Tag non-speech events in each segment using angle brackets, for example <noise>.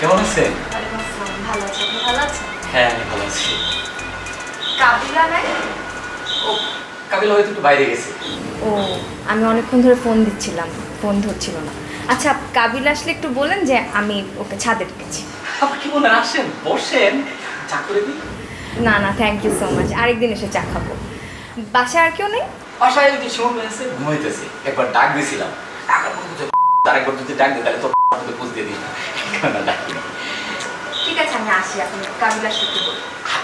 কেমন আছেন ভালো আছি? ভালো আছেন হ্যাঁ আমি ভালো আছি। কাবিলা নাই ও কাবিল হয়তো একটু বাইরে গেছে। ও আমি অনেকক্ষণ ধরে ফোন দিচ্ছিলাম ফোন ধরছিল না। আচ্ছা কাবিল আসলে একটু বলেন যে আমি ওকে ছাদে রেখেছি। আপনি কি বলেন আসেন বসেন চা করে দিই। না না থ্যাংক ইউ সো মাচ আরেকদিন এসে চা খাব। বাসায় আর কেউ নেই? বাসায় যদি সময় হয়েছে ঘুমাইতেছে। একবার ডাক দিয়েছিলাম। একবার যদি ডাক দিই তাহলে তো দিই। ঠিক আছে আমি আসি আপনি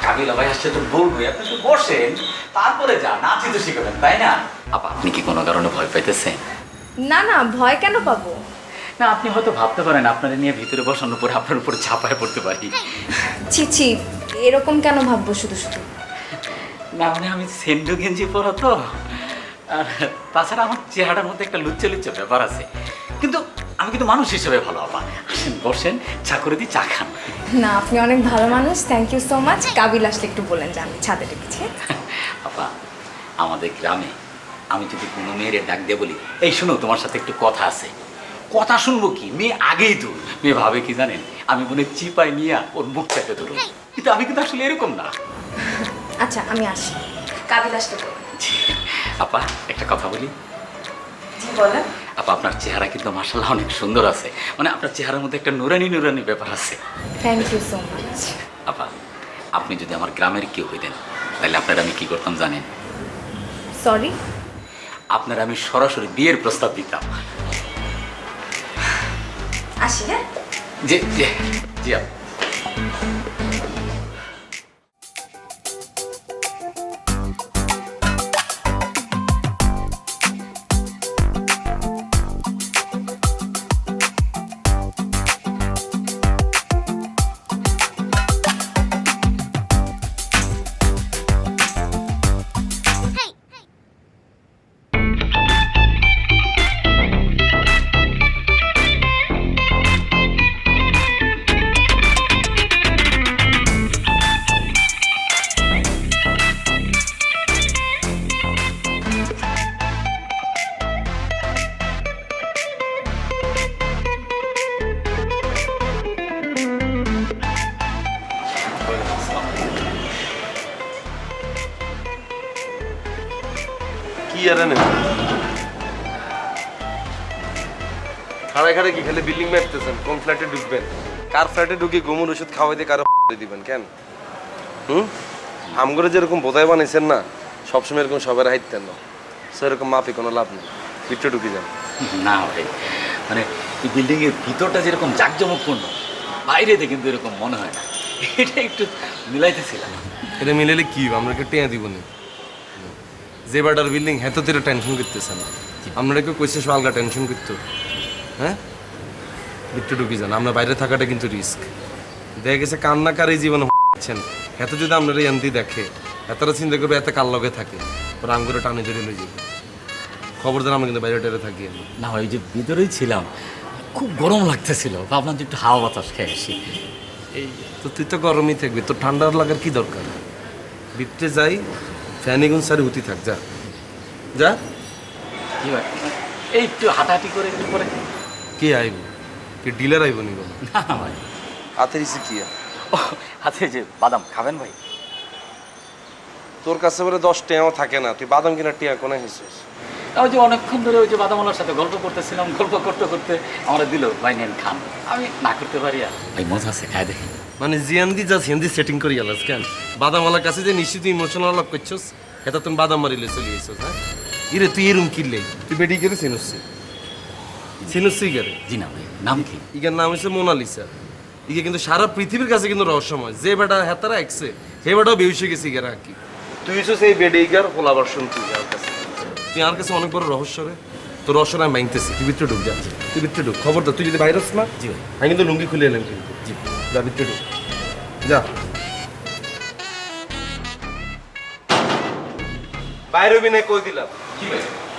কাবিল ভাই আসছে তো বলবোই আপনি একটু বসেন তারপরে যান নাচি তো শিখবেন তাই না? আপা আপনি কি কোনো কারণে ভয় পাইতেছেন? না না ভয় কেন পাবো? না আপনি হয়তো ভাবতে পারেন আপনারা নিয়ে ভিতরে বসানোর পরে আপনার উপর ছাপায় পড়তে পারি। ছি ছি এরকম কেন ভাববো শুধু শুধু? না মানে আমি সেন্ডু গেঞ্জি পরা তো আর তাছাড়া আমার চেহারার মধ্যে একটা লুচ্চে লুচ্চে ব্যাপার আছে। কিন্তু মানুষ হিসেবে ভালো আপা। আসেন বসেন চা করে দিই চা খান। না আপনি অনেক ভালো মানুষ thank you so much Kabil আসলে একটু বলেন যে আমি ছাদে রেখেছি আপা আমাদের গ্রামে আমি যদি কোনো মেয়ের ডাক দিয়ে বলি এই শোনো তোমার সাথে একটু কথা আছে। কথা শুনব কি? মেয়ে আগেই তো মেয়ে ভাবে কি জানেন? আমি মনে চিপাই নিয়ে ওর মুখ চাপে ধরুন। কিন্তু আমি কিন্তু আসলে এরকম না। আচ্ছা আমি আসি। কাবিল আসলে আপা একটা কথা বলি। বলেন। আপা আপনার চেহারা কিন্তু মাসাল্লাহ অনেক সুন্দর আছে। মানে আপনার চেহারার মধ্যে একটা নুরানি নুরানি ব্যাপার আছে। থ্যাংক ইউ সো মাচ আপা আপনি যদি আমার গ্রামের কেউ হইতেন তাহলে আপনার আমি কি করতাম জানেন? সরি আপনার আমি সরাসরি বিয়ের প্রস্তাব দিতাম। আসি হ্যাঁ? জি জি জি আপা। কি আর নেই খাড়ায় খাড়ায় কি খালি বিল্ডিং মারতেছেন? কোন ফ্ল্যাটে ঢুকবেন? কার ফ্ল্যাটে ঢুকে ঘুমুর ওষুধ খাওয়াই দিয়ে কারও দিবেন? কেন? হুম? আমগরে যেরকম বোধায় বানাইছেন না সবসময় এরকম সবার হাইতেন না। সেরকম মাপে কোনো লাভ নেই। ভিতরে ঢুকে যান। না ভাই মানে এই বিল্ডিংয়ের ভিতরটা যেরকম জাঁকজমকপূর্ণ বাইরে থেকে কিন্তু এরকম মনে হয় না। এটা একটু মিলাইতেছিলাম। এটা মিলাইলে কি হবে? আমরা কি টেয়া দিব না। যে বাটার বিল্ডিং হেত তেরে টেনশন করতেছে না। আমরা কেউ কইছে আলগা টেনশন করতো। হ্যাঁ? একটু ঢুকি যান আমরা বাইরে থাকাটা কিন্তু রিস্ক দেখা গেছে কান্নাকারী জীবন হচ্ছেন। এত যদি আপনারা এনতি দেখে এতটা চিন্তা করবে এত কাল লগে থাকে? ওরা আঙ্গুরে টানে জড়িয়ে লয়ে যাবে। খবরদার আমরা কিন্তু বাইরে টেরে থাকি না ওই যে ভিতরেই ছিলাম খুব গরম লাগতেছিল। ভাবলাম যে একটু হাওয়া বাতাস খেয়ে আসি। এই তো তুই তো গরমই থাকবি তোর ঠান্ডা লাগার কি দরকার? ভিতরে যাই ফ্যানিগুন সারি হুতি থাক যা। যা। কি ভাই এই একটু হাঁটাহাঁটি করে একটু পরে। কে আইব? কে ডিলার আইব নি বলো না ভাই। হাতে ইসে কি? আছে যে বাদাম খাবেন ভাই? তোর কাছে বলে দশ টেয়াও থাকে না তুই বাদাম কিনা টিয়া কোনে হিসেস? ওই যে অনেকক্ষণ ধরে ওই যে বাদামওয়ালার সাথে গল্প করতেছিলাম গল্প করতে করতে আমরা দিল ভাই নেন খান। আমি না করতে পারি আর। ভাই মজা আছে খায় দেখি। মানে জিয়ান্দি যা হিন্দি সেটিং করি গেলাস কেন বাদামওয়ালার কাছে যে নিশ্চিত ইমোশনাল লাভ করছস এটা তুমি বাদাম মারিলে চলে এসছ হ্যাঁ? ইরে তুই এরম কিনলে তুই বেডি গেলে চিনুসি? চিনুসি গেলে জি না ভাই নাম কি? ইগার নাম হচ্ছে মোনালিসা। ইগে কিন্তু সারা পৃথিবীর কাছে কিন্তু রহস্যময়। যে বেটা হেতারা একসে হে বেটাও বেউসে গেছে ইগার আর কি তুই হচ্ছে সেই বেডে ইগার হোলাবার শুন তুই আর কাছে? তুই আর কাছে অনেক বড় রহস্য রে। তোর রহস্য আমি মাইনতেছি। তুই ভিতরে ঢুক যা। তুই ভিতরে ঢুক। খবর তো তুই যদি ভাইরাস না জি আমি কিন্তু লুঙ্গি খুলে এলাম কিন্তু। যা ভিতরে যা। বাইরে বিনে কই দিলাম? কি হয়েছে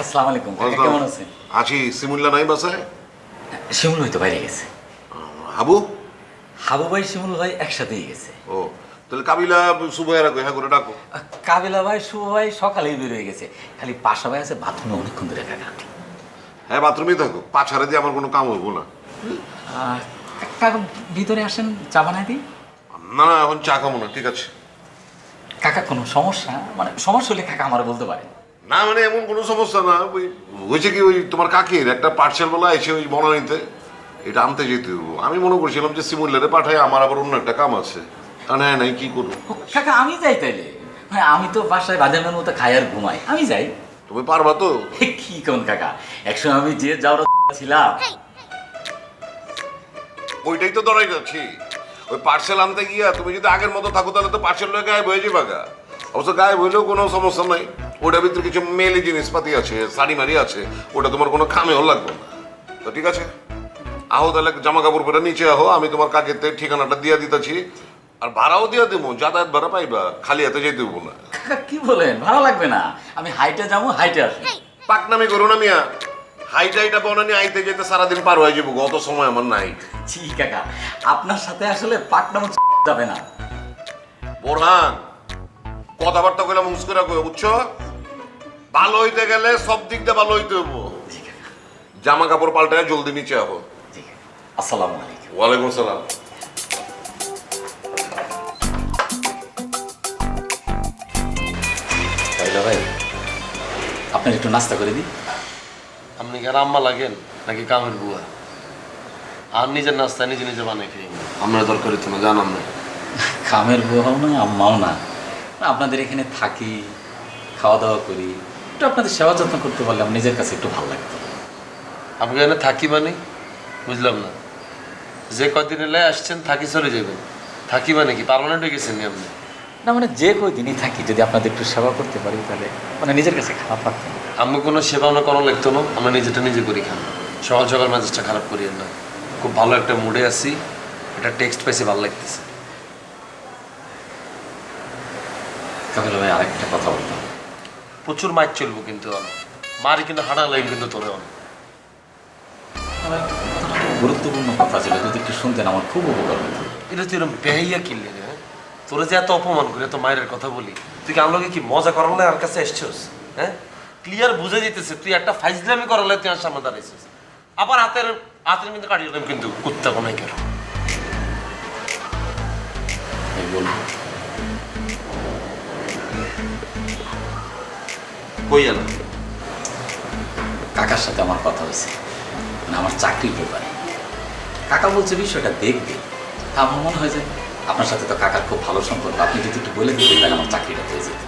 আসসালামু আলাইকুম কাকা, কেমন আছেন? আছি সিমুল্লা নাই বাসায়? শিমুল ভাই তো বাইরে গেছে। হাবু? হাবু ভাই শিমুল ভাই একসাথেই গেছে। ও তাহলে কাবিলা সুবহারা হ্যাঁ করে ডাকো। কাবিলা ভাই শুভ ভাই সকালেই বের হয়ে গেছে। খালি পাশা ভাই আছে বাথরুমে অনেকক্ষণ ধরে কাকা হ্যাঁ বাথরুমেই থাকো। পাছাড়ে দিয়ে আমার কোনো কাম হইব না। কাকা ভিতরে আসেন চা বানাই দিই। না না এখন চা খাব না ঠিক আছে। কাকা কোনো সমস্যা? মানে সমস্যা হলে কাকা আমার বলতে পারে না মানে এমন কোনো সমস্যা না। ওই হয়েছে কি ওই তোমার কাকির একটা পার্সেল বলা এসে ওই বনানিতে এটা আনতে যেতে আমি মনে করছিলাম যে সিমুল্লারে পাঠাই আমার আবার অন্য একটা কাম আছে। হ্যাঁ নাই কি করব? কাকা আমি যাই তাইলে। মানে আমি তো বাসায় বাজারের মতো খাই আর ঘুমাই। আমি যাই। তুমি পারবা তো? কি কোন কাকা? একসময় আমি যে যাওয়ার ছিলাম। ওইটাই তো দরাই যাচ্ছি। ওই পার্সেল আনতে গিয়া তুমি যদি আগের মতো থাকো তাহলে তো পার্সেল লয়ে গায়েব হয়ে যাবে গা। অবশ্য গায়েব হইলেও কোনো সমস্যা নাই। ওটার ভিতরে কিছু মেলি জিনিসপাতি আছে শাড়ি মারি আছে ওটা তোমার কোনো খামেও লাগবে না। তো ঠিক আছে? আহো তাহলে জামা কাপড় পরে নিচে আহো আমি তোমার কাকেতে ঠিকানাটা দিয়ে দিতেছি। আর ভাড়াও দিয়ে দেবো যাতায়াত ভাড়া পাইবা খালি হাতে যেতে দেবো না। <laughs> কি বলেন ভালো লাগবে না। আমি হাইটে যাব হাইটে আসব। পাকনামি করো না মিয়া। হাইটা হাইটা বনানি আইতে যেতে সারাদিন পার হয়ে যাব অত সময় আমার নাই। জি কাকা আপনার সাথে আসলে পাকনামো যাবে না। বোরহান কথাবার্তা কইলাম মুস্কুরা কই বুঝছ? ভালো হইতে গেলে সব দিক দিয়ে ভালো হইতে হব জামা কাপড় পাল্টায় জলদি নিচে কাকা আসসালামু আলাইকুম। ওয়ালাইকুম সালাম। তাইলে ভাই আপনার একটু নাস্তা করে দিই। আপনি কি আর আম্মা লাগেন নাকি কামের বুয়া? আর নিজের নাস্তা নিজে নিজে বানিয়ে খেয়ে আমরা দরকার হতো না জানাম না খামের বউও না আম্মাও না। আপনাদের এখানে থাকি খাওয়া দাওয়া করি। একটু আপনাদের সেবা যত্ন করতে পারলাম নিজের কাছে একটু ভালো লাগতো। আপনি এখানে থাকি মানে? বুঝলাম না। যে কদিন এলে আসছেন থাকি চলে যাবেন। থাকি মানে কি? পার্মানেন্ট হয়ে গেছেন আপনি? না মানে যে কই দিনই থাকি যদি আপনাদের একটু সেবা করতে পারি তাহলে মানে নিজের কাছে খারাপ লাগতো আমি কোনো সেবা না করা লাগতো না আমরা নিজেটা নিজে করি খান। সকাল সকাল মেজাজটা খারাপ করি না খুব ভালো একটা মুডে আছি একটা টেক্সট পাইছি ভালো লাগতেছে। কাবিল ভাই আরেকটা কথা বলতাম। প্রচুর মাইক চলবো কিন্তু আমি। মারি কিন্তু হাঁটা লাগবে কিন্তু তোরে অনেক আমার গুরুত্বপূর্ণ কথা ছিল যদি একটু শুনতেন আমার খুব উপকার হতো। এটা তুই এরকম বেহাইয়া কিনলি রে হ্যাঁ? তোরা যে এত অপমান করে এত মায়ের কথা বলি তুই কি আমলোকে কি মজা করালে আর কাছে এসছিস হ্যাঁ? ক্লিয়ার বুঝে যেতেছে তুই একটা ফাইজলামি করালে তুই আর সামনে দাঁড়াইছিস আবার হাতের হাতের মধ্যে কাটিয়ে দিলাম কিন্তু কুত্তা কেন বলব। কই কাকার সাথে আমার কথা হয়েছে। মানে আমার চাকরির ব্যাপারে। কাকা বলছে বিষয়টা দেখবে। তা আমার মনে হয় যে আপনার সাথে তো কাকার খুব ভালো সম্পর্ক। আপনি যদি একটু বলে দিতেন তাহলে আমার চাকরিটা হয়ে যেত।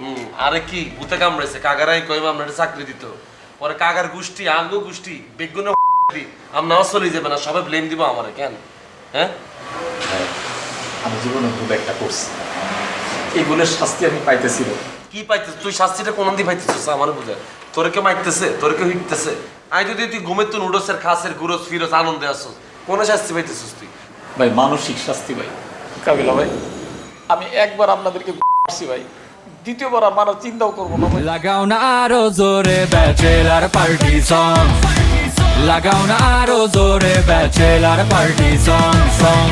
হুম আরে কি ভূতে কামড়েছে কইবা আমরা চাকরি দিত। পরে কাগার গোষ্ঠী আঙ্গু গোষ্ঠী বেগুন চলে যাবে না সবাই ব্লেম দিব আমারে কেন? হ্যাঁ? আমি জীবনে ভুল একটা করছি এই ভুলের শাস্তি আমি পাইতেছিল কি পাইতেছ? তুই শাস্তিটা কোন দিয়ে পাইতেছিস? আমার বুঝে। তোরে কে মাইতেছে তোরে কেউ হিটতেছে? আই যদি তুই ঘুমের তুই নুডলসের খাসের গুরস ফিরস আনন্দে আসছ কোন শাস্তি পাইতেছিস তুই? ভাই মানসিক শাস্তি ভাই। কাবিলা ভাই আমি একবার আপনাদেরকে মারছি ভাই দ্বিতীয়বার আর মারার চিন্তাও করব না ভাই। লাগাও না আরও জোরে ব্যাচেলার পার্টি সং। লাগাও না আরও জোরে ব্যাচেলার পার্টি সং সং